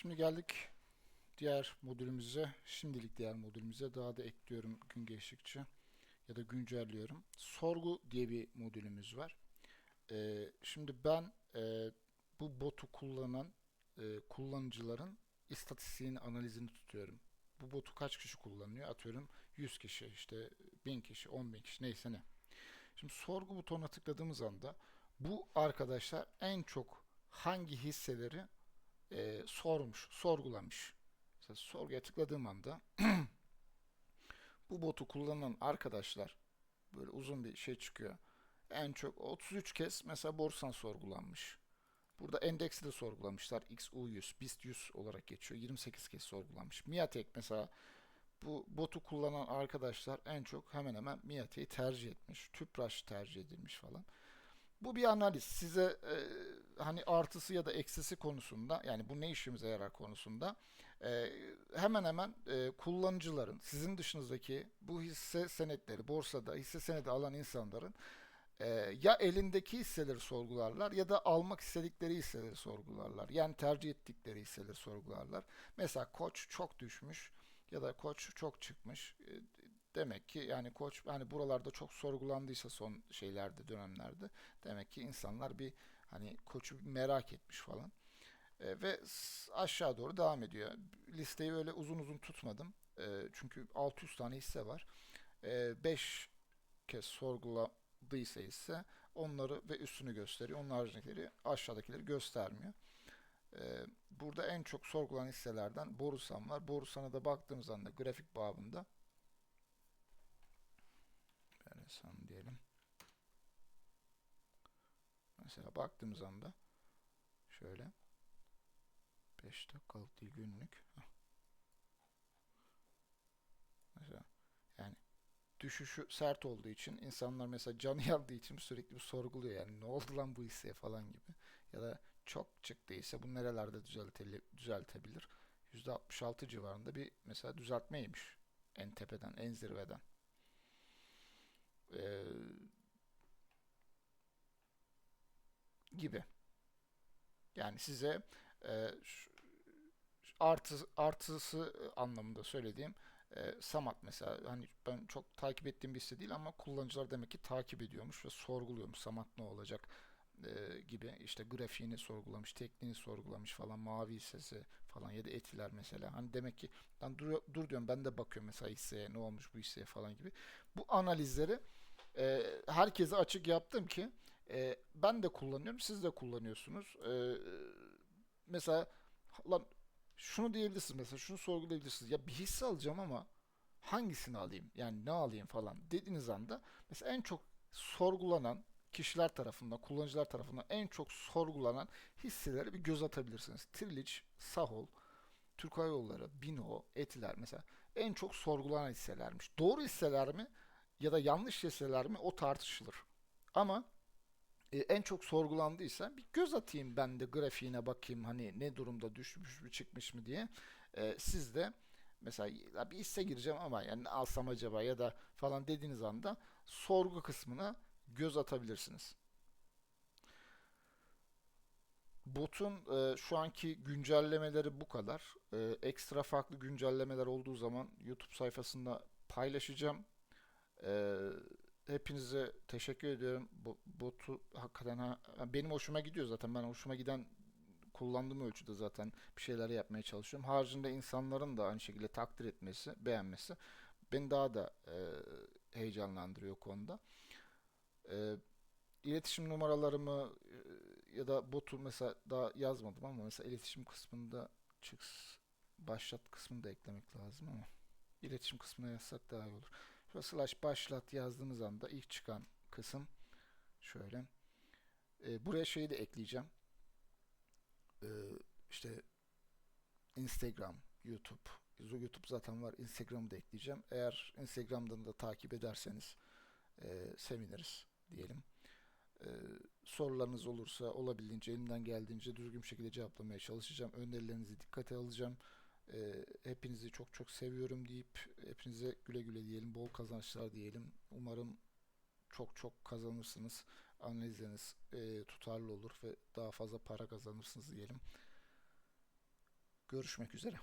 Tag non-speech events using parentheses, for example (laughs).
Şimdi geldik diğer modülümüze. Şimdilik diğer modülümüze daha da ekliyorum gün geçtikçe ya da güncelliyorum. Sorgu diye bir modülümüz var. Ee, şimdi ben e, bu botu kullanan e, kullanıcıların istatistiğini, analizini tutuyorum. Bu botu kaç kişi kullanıyor? Atıyorum 100 kişi, işte 1000 kişi, 10 bin kişi neyse ne. Şimdi sorgu butonuna tıkladığımız anda bu arkadaşlar en çok hangi hisseleri e, sormuş, sorgulamış. Mesela sorguya tıkladığım anda (clears throat) bu botu kullanan arkadaşlar böyle uzun bir şey çıkıyor. En çok 33 kez mesela borsan sorgulanmış. Burada endeksi de sorgulamışlar. XU100, BIST 100 olarak geçiyor. 28 kez sorgulanmış. Miatek mesela bu botu kullanan arkadaşlar en çok hemen hemen Miatek'i tercih etmiş. Tüpraş tercih edilmiş falan. Bu bir analiz. Size e, hani artısı ya da eksisi konusunda yani bu ne işimize yarar konusunda e, hemen hemen e, kullanıcıların sizin dışınızdaki bu hisse senetleri borsada hisse senedi alan insanların e, ya elindeki hisseleri sorgularlar ya da almak istedikleri hisseleri sorgularlar. Yani tercih ettikleri hisseleri sorgularlar. Mesela Koç çok düşmüş ya da Koç çok çıkmış. E, Demek ki yani koç hani buralarda çok sorgulandıysa son şeylerde dönemlerde demek ki insanlar bir hani koçu merak etmiş falan. E, ve aşağı doğru devam ediyor. Listeyi öyle uzun uzun tutmadım. E, çünkü 600 tane hisse var. E, 5 kez sorguladıysa ise onları ve üstünü gösteriyor. Onun haricindekileri aşağıdakileri göstermiyor. E, burada en çok sorgulanan hisselerden Borusan var. Borusan'a da baktığımız anda grafik babında Enteresan diyelim. Mesela baktığımız anda şöyle 5 dakikalık değil günlük. Mesela yani düşüşü sert olduğu için insanlar mesela canı (laughs) yandığı için sürekli bir sorguluyor yani ne oldu lan bu hisseye falan gibi. Ya da çok çıktıysa bu nerelerde düzeltebilir. %66 civarında bir mesela düzeltmeymiş. En tepeden, en zirveden. Gibi. Yani size e, artı artısı anlamında söylediğim e, Samat mesela hani ben çok takip ettiğim bir hisse değil ama kullanıcılar demek ki takip ediyormuş ve sorguluyormuş Samat ne olacak e, gibi işte grafiğini sorgulamış, tekniğini sorgulamış falan mavi hissesi falan ya da etiler mesela. Hani demek ki ben dur, dur diyorum ben de bakıyorum mesela hisseye ne olmuş bu hisseye falan gibi. Bu analizleri e, herkese açık yaptım ki e, ben de kullanıyorum, siz de kullanıyorsunuz. E, mesela lan şunu diyebilirsiniz mesela şunu sorgulayabilirsiniz. Ya bir hisse alacağım ama hangisini alayım? Yani ne alayım falan dediğiniz anda mesela en çok sorgulanan kişiler tarafından, kullanıcılar tarafından en çok sorgulanan hisseleri bir göz atabilirsiniz. Trilich, Sahol, Türk Hava Yolları, Bino, Etiler mesela en çok sorgulanan hisselermiş. Doğru hisseler mi ya da yanlış hisseler mi o tartışılır. Ama e, en çok sorgulandıysa bir göz atayım ben de grafiğine bakayım hani ne durumda düşmüş mü çıkmış mı diye. E, siz de mesela "Ya bir hisse gireceğim ama yani alsam acaba ya da falan dediğiniz anda sorgu kısmına göz atabilirsiniz. Botun e, şu anki güncellemeleri bu kadar. E, ekstra farklı güncellemeler olduğu zaman YouTube sayfasında paylaşacağım. E, hepinize teşekkür ediyorum. Bu botu hakikaten ha, benim hoşuma gidiyor zaten. Ben hoşuma giden kullandığım ölçüde zaten bir şeyler yapmaya çalışıyorum. Haricinde insanların da aynı şekilde takdir etmesi, beğenmesi beni daha da e, heyecanlandırıyor konuda. E, iletişim numaralarımı e, ya da botu mesela daha yazmadım ama mesela iletişim kısmında çıks başlat kısmını da eklemek lazım ama iletişim kısmına yazsak daha iyi olur. Slash başlat yazdığınız anda ilk çıkan kısım şöyle. E, buraya şeyi de ekleyeceğim. E, işte Instagram, YouTube. YouTube zaten var. Instagram'ı da ekleyeceğim. Eğer Instagram'dan da takip ederseniz e, seviniriz diyelim. E, sorularınız olursa olabildiğince elimden geldiğince düzgün şekilde cevaplamaya çalışacağım. Önerilerinizi dikkate alacağım. E, hepinizi çok çok seviyorum deyip hepinize güle güle diyelim. Bol kazançlar diyelim. Umarım çok çok kazanırsınız. Analizleriniz e, tutarlı olur ve daha fazla para kazanırsınız diyelim. Görüşmek üzere.